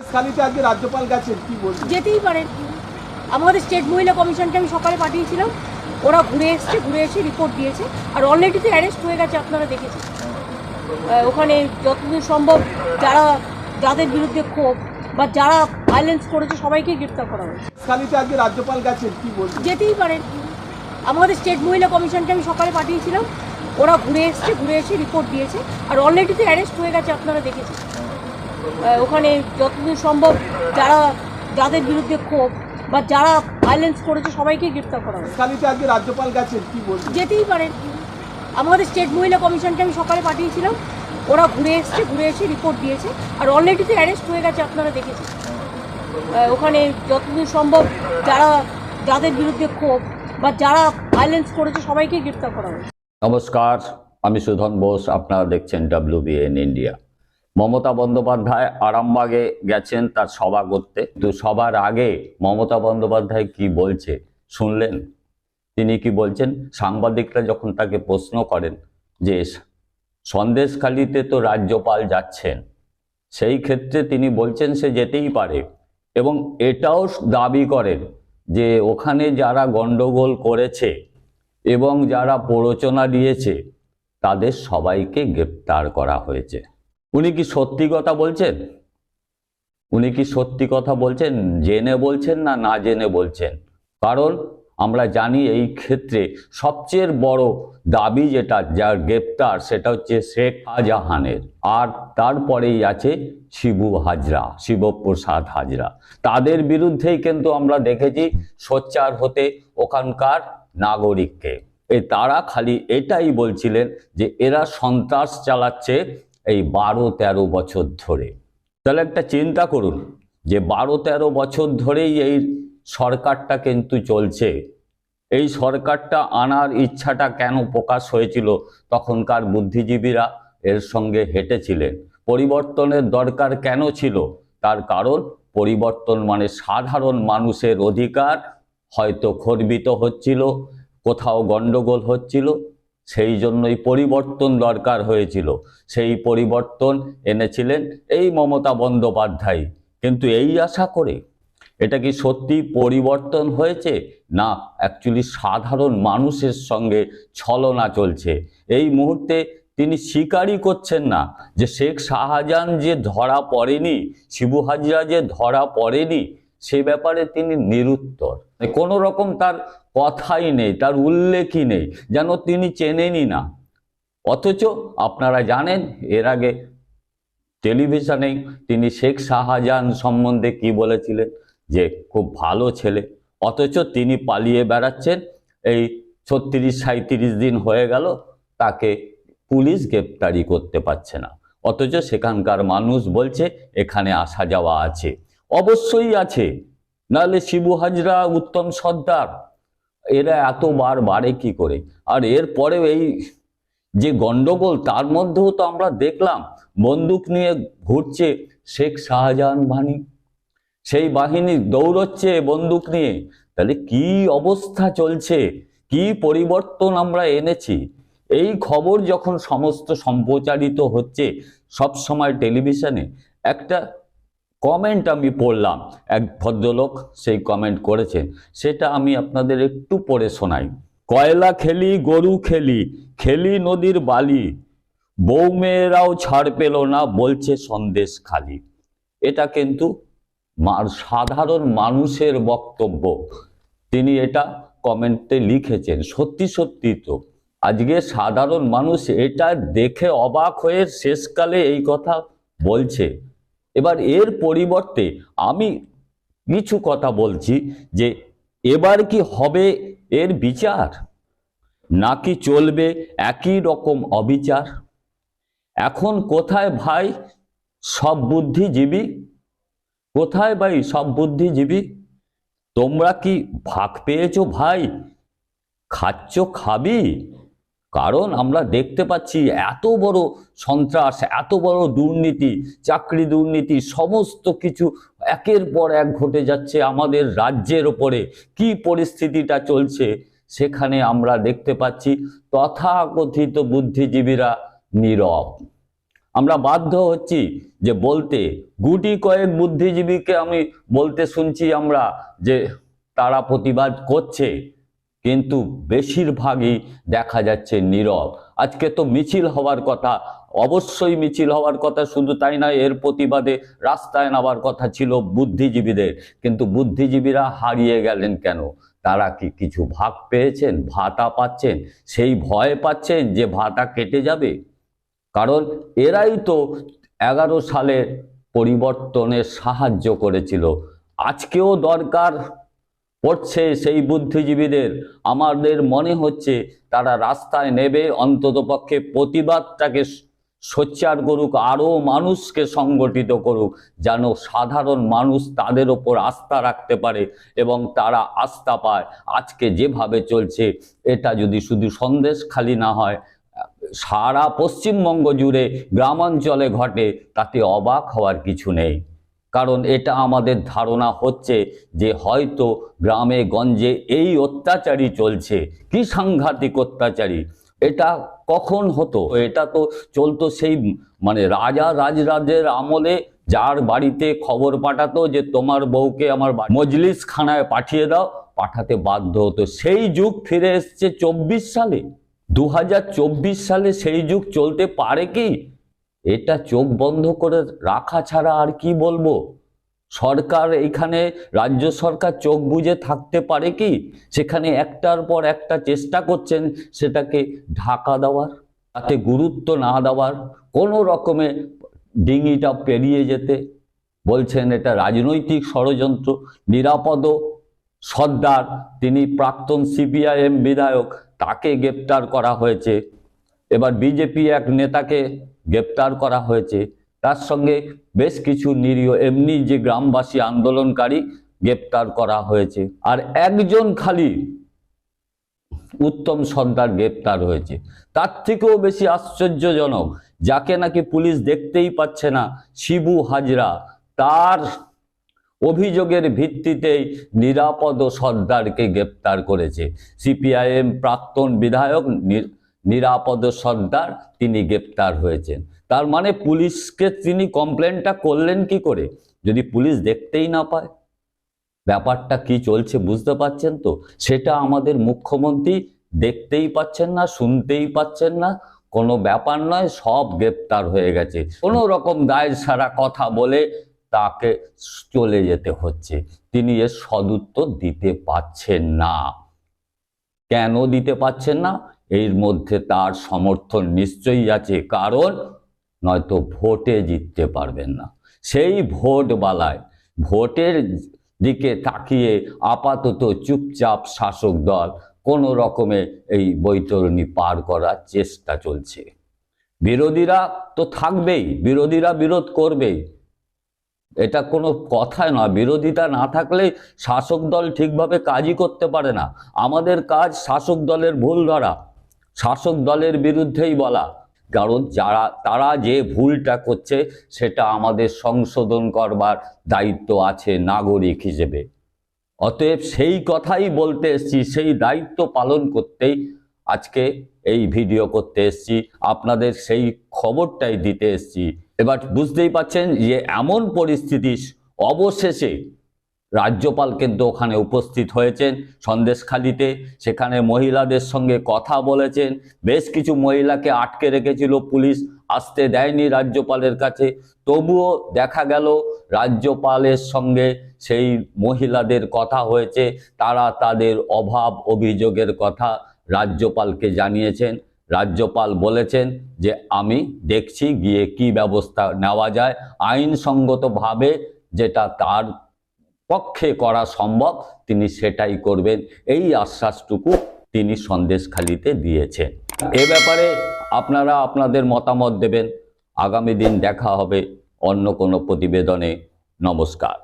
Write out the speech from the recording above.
আজকে রাজ্যপাল গেছেন কি যেতেই পারেন। আমাদের স্টেট মহিলা কমিশনকে আমি সকালে পাঠিয়েছিলাম। ওরা ঘুরে এসছে ঘুরে এসে রিপোর্ট দিয়েছে। আর অলরেডি তো অ্যারেস্ট হয়ে গেছে আপনারা দেখেছেন। ওখানে যতদূর সম্ভব যারা যাদের বিরুদ্ধে ক্ষোভ বা যারা ভায়োলেন্স করেছে সবাইকে গ্রেফতার করা হয়েছে। খালিতে আজকে রাজ্যপাল গেছেন কি বলছেন যেতেই পারেন। আমাদের স্টেট মহিলা কমিশনকে আমি সকালে পাঠিয়েছিলাম। ওরা ঘুরে এসছে ঘুরে এসে রিপোর্ট দিয়েছে। আর অলরেডি তো অ্যারেস্ট হয়ে গেছে আপনারা দেখেছেন। ওখানে যতদূর সম্ভব যারা যাদের বিরুদ্ধে ক্ষোভ বা যারা ভায়োলেন্স করেছে সবাইকে গ্রেফতার করা হয়েছে। খালিতে আজকে রাজ্যপাল গেছেন কি বলছেন? যেতেই পারেন। আমাদের স্টেট মহিলা কমিশনকে আমি সকালে পাঠিয়েছিলাম। ওরা ঘুরে এসছে ঘুরে এসে রিপোর্ট দিয়েছে। আর অলরেডি তো অ্যারেস্ট হয়ে গেছে আপনারা দেখেছেন। আহ, ওখানে যতদূর সম্ভব যারা যাদের বিরুদ্ধে ক্ষোভ বা যারা ভায়োলেন্স করেছে সবাইকে গ্রেফতার করা হয়েছে। নমস্কার আমি সুধন বোস আপনারা দেখছেন ডাব্লিউবিএন ইন্ডিয়া মমতা বন্দ্যোপাধ্যায় আরামবাগে গেছেন তার সভা করতে। তো সবার আগে মমতা বন্দ্যোপাধ্যায় কি বলছে শুনলেন? তিনি কি বলছেন? সাংবাদিকরা যখন তাকে প্রশ্ন করেন যে, সন্দেশখালিতে তো রাজ্যপাল যাচ্ছেন। সেই ক্ষেত্রে তিনি বলছেন সে যেতেই পারে এবং এটাও দাবি করেন যে, ওখানে যারা গণ্ডগোল করেছে এবং যারা প্ররোচনা দিয়েছে, তাদের সবাইকে গ্রেপ্তার করা হয়েছে। উনি কি সত্যি কথা বলছেন? উনি কি সত্যি কথা বলছেন? জেনে বলছেন না না জেনে বলছেন? কারণ আমরা জানি এই ক্ষেত্রে সবচেয়ে বড় দাবি যেটা যার গ্রেপ্তার সেটা হচ্ছে শেখ শাহজাহানের। আর তারপরেই আছে শিবু হাজরা, শিবপ্রসাদ হাজরা। তাদের বিরুদ্ধেই কিন্তু আমরা দেখেছি সোচ্চার হতে ওখানকার নাগরিককে। এই তারা খালি এটাই বলছিলেন যে এরা সন্ত্রাস চালাচ্ছে এই বারো তেরো বছর ধরে। তাহলে একটা চিন্তা করুন যে বারো তেরো বছর ধরেই এই সরকারটা কিন্তু চলছে। এই সরকারটা আনার ইচ্ছাটা কেন প্রকাশ হয়েছিল? তখনকার বুদ্ধিজীবীরা এর সঙ্গে হেঁটেছিলেন। পরিবর্তনের দরকার কেন ছিল? তার কারণ পরিবর্তন মানে সাধারণ মানুষের অধিকার হয়তো খর্বিত হচ্ছিল, কোথাও গন্ডগোল হচ্ছিল সেই জন্যই পরিবর্তন দরকার হয়েছিল। সেই পরিবর্তন এনেছিলেন এই মমতা বন্দ্যোপাধ্যায়। কিন্তু এই আশা করে এটা কি সত্যি পরিবর্তন হয়েছে? না অ্যাকচুয়ালি সাধারণ মানুষের সঙ্গে ছলনা চলছে। এই মুহূর্তে তিনি স্বীকারই করছেন না যে শেখ শাহজাহান যে ধরা পড়েনি, শিবু হাজরা যে ধরা পড়েনি সে ব্যাপারে তিনি নিরুত্তর। কোনো রকম তার কথাই নেই, তার উল্লেখই নেই, যেন তিনি চেনেনই না। অথচ আপনারা জানেন, এর আগে টেলিভিশনে তিনি শেখ শাহজাহান সম্বন্ধে কি বলেছিলেন? যে খুব ভালো ছেলে। অথচ তিনি পালিয়ে বেড়াচ্ছেন, এই ছত্রিশ সাঁত্রিশ দিন হয়ে গেল, তাকে পুলিশ গ্রেপ্তারি করতে পারছে না। অথচ সেখানকার মানুষ বলছে, এখানে আসা যাওয়া আছে। অবশ্যই আছে। নাহলে শিবু হাজরা উত্তম সর্দার, এরা এতবার বাড়ে কি করে? আর এর এরপরেও এই যে গন্ডগোল, তার মধ্যেও তো আমরা দেখলাম, বন্দুক নিয়ে ঘুরছে শেখ শাহজাহান বাহিনী। সেই বাহিনী দৌড়চ্ছে বন্দুক নিয়ে। তাহলে কি অবস্থা চলছে? কি পরিবর্তন আমরা এনেছি? এই খবর যখন সমস্ত সম্প্রচারিত হচ্ছে সব সময় টেলিভিশনে, একটা কমেন্ট আমি পড়লাম। এক ভদ্রলোক সেই কমেন্ট করেছেন সেটা আমি আপনাদের একটু পড়ে শোনাই। কয়লা খেলি, গরু খেলি খেলি নদীর বালি। বউ মেয়েরাও ছাড় পেল না, বলছে সন্দেশ খালি। এটা কিন্তু সাধারণ মানুষের বক্তব্য। তিনি এটা কমেন্টে লিখেছেন। সত্যি সত্যি তো। আজকে সাধারণ মানুষ এটা দেখে অবাক হয়ে শেষকালে এই কথা বলছে। এবার এর পরিবর্তে আমি কিছু কথা বলছি যে এবার কি হবে এর বিচার? নাকি চলবে একই রকম অবিচার? এখন কোথায় ভাই সব বুদ্ধিজীবী? কোথায় ভাই সব বুদ্ধিজীবী? তোমরা কি ভাগ পেয়েছ ভাই? খাচ্ছ খাবি? কারণ আমরা দেখতে পাচ্ছি এত বড় সন্ত্রাস, এত বড় দুর্নীতি, চাকরি দুর্নীতি, সমস্ত কিছু একের পর এক ঘটে যাচ্ছে আমাদের রাজ্যের ওপরে। কি পরিস্থিতিটা চলছে সেখানে আমরা দেখতে পাচ্ছি তথাকথিত বুদ্ধিজীবীরা নীরব। আমরা বাধ্য হচ্ছি যে বলতে, গুটি কয়েক বুদ্ধিজীবীকে আমি বলতে শুনছি আমরা যে তারা প্রতিবাদ করছে। কিন্তু বেশিরভাগই দেখা যাচ্ছে নীরব। আজকে তো মিছিল হওয়ার কথা, অবশ্যই মিছিল হওয়ার কথা শুধু তাই নয়, এর প্রতিবাদে রাস্তায় নামার কথা ছিল বুদ্ধিজীবীদের। কিন্তু বুদ্ধিজীবীরা হারিয়ে গেলেন কেন? তারা কি কিছু ভাগ পেয়েছেন, ভাতা পাচ্ছেন? সেই ভয় পাচ্ছেন যে ভাতা কেটে যাবে? কারণ এরাই তো এগারো সালের পরিবর্তনের সাহায্য করেছিল। আজকেও দরকার পড়ছে সেই বুদ্ধিজীবীদের। আমাদের মনে হচ্ছে তারা রাস্তায় নেবে অন্ততপক্ষে প্রতিবাদটাকে সোচ্চার করুক, আরও মানুষকে সংগঠিত করুক, যেন সাধারণ মানুষ তাদের ওপর আস্থা রাখতে পারে এবং তারা আস্থা পায়। আজকে যেভাবে চলছে, এটা যদি শুধু সন্দেশ খালি না হয়, সারা পশ্চিমবঙ্গ জুড়ে, গ্রামাঞ্চলে ঘটে, তাতে অবাক হওয়ার কিছু নেই। কারণ এটা আমাদের ধারণা হচ্ছে যে হয়তো গ্রামে গঞ্জে এই অত্যাচারই চলছে। কি সাংঘাতিক অত্যাচারী? এটা কখন হতো? এটা তো চলতো সেই মানে রাজা রাজরাজের আমলে যার বাড়িতে খবর পাঠাতো যে তোমার বউকে আমার মজলিস খানায় পাঠিয়ে দাও, পাঠাতে বাধ্য হতো। সেই যুগ ফিরে এসছে চব্বিশ সালে। দু হাজার চব্বিশ সালে সেই যুগ চলতে পারে কি? এটা চোখ বন্ধ করে রাখা ছাড়া আর কি বলব? সরকার এখানে, রাজ্য সরকার চোখ বুজে থাকতে পারে কি? সেখানে একটার পর একটা চেষ্টা করছেন সেটাকে ঢাকা দেওয়ার, তাতে গুরুত্ব না দেওয়ার, কোনো রকমে ডিঙিটা পেরিয়ে যেতে। বলছেন এটা রাজনৈতিক ষড়যন্ত্র, নিরাপদ সর্দার, তিনি প্রাক্তন সিপিআইএম বিধায়ক, তাকে গ্রেপ্তার করা হয়েছে। এবার বিজেপি এক নেতাকে গ্রেপ্তার করা হয়েছে। তার সঙ্গে বেশ কিছু নিরীহ, এমনি যে গ্রামবাসী আন্দোলনকারী গ্রেপ্তার করা হয়েছে। আর একজন খালি উত্তম সর্দার গ্রেপ্তার হয়েছে। তার থেকেও বেশি আশ্চর্যজনক, যাকে নাকি পুলিশ দেখতেই পাচ্ছে না, শিবু হাজরা। তার অভিযোগের ভিত্তিতেই নিরাপদ সর্দারকে গ্রেপ্তার করেছে। সিপিআইএম প্রাক্তন বিধায়ক নিরাপদ সর্দার তিনি গ্রেপ্তার হয়েছেন। তার মানে পুলিশকে তিনি কমপ্লেনটা করলেন কি করে? যদি পুলিশ দেখতেই না পায়, ব্যাপারটা কি চলছে বুঝতে পাচ্ছেন তো? সেটা আমাদের মুখ্যমন্ত্রী দেখতেই পাচ্ছেন না, শুনতেই পাচ্ছেন না। কোনো ব্যাপার নয়, সব গ্রেপ্তার হয়ে গেছে। কোনো রকম দায় সারা কথা বলে তাকে চলে যেতে হচ্ছে। তিনি এর সদুত্তর দিতে পাচ্ছেন না। কেন দিতে পাচ্ছেন না? এর মধ্যে তার সমর্থন নিশ্চয়ই আছে, কারণ নয়তো ভোটে জিততে পারবেন না। সেই ভোট বালায় ভোটের দিকে তাকিয়ে আপাতত চুপচাপ শাসক দল কোনো রকমে এই বৈতরণী পার করার চেষ্টা চলছে। বিরোধীরা তো থাকবেই, বিরোধীরা বিরোধ করবেই। এটা কোনো কথাই নয় বিরোধিতা না থাকলে শাসক দল ঠিকভাবে কাজই করতে পারে না। আমাদের কাজ শাসক দলের ভুল ধরা। শাসক দলের বিরুদ্ধেই বলা। কারণ যারা, তারা যে ভুলটা করছে, সেটা আমাদের সংশোধন করবার দায়িত্ব আছে নাগরিক হিসেবে। অতএব সেই কথাই বলতে এসছি, সেই দায়িত্ব পালন করতেই আজকে এই ভিডিও করতে এসছি। আপনাদের সেই খবরটাই দিতে এসছি। এবার বুঝতেই পাচ্ছেন যে এমন পরিস্থিতি অবশেষে রাজ্যপাল কিন্তু ওখানে উপস্থিত হয়েছেন সন্দেশখালিতে। সেখানে মহিলাদের সঙ্গে কথা বলেছেন। বেশ কিছু মহিলাকে আটকে রেখেছিল পুলিশ, আসতে দেয়নি রাজ্যপালের কাছে। তবুও দেখা গেল রাজ্যপালের সঙ্গে সেই মহিলাদের কথা হয়েছে। তারা তাদের অভাব অভিযোগের কথা রাজ্যপালকে জানিয়েছেন। রাজ্যপাল বলেছেন যে, আমি দেখছি গিয়ে কি ব্যবস্থা নেওয়া যায়। আইনসঙ্গতভাবে যেটা তার পক্ষে করা সম্ভব, তিনি সেটাই করবেন। এই আশ্বাসটুকু তিনি সন্দেশখালিতে দিয়েছেন। এ ব্যাপারে আপনারা আপনাদের মতামত দেবেন। আগামী দিন দেখা হবে অন্য কোনো প্রতিবেদনে। নমস্কার।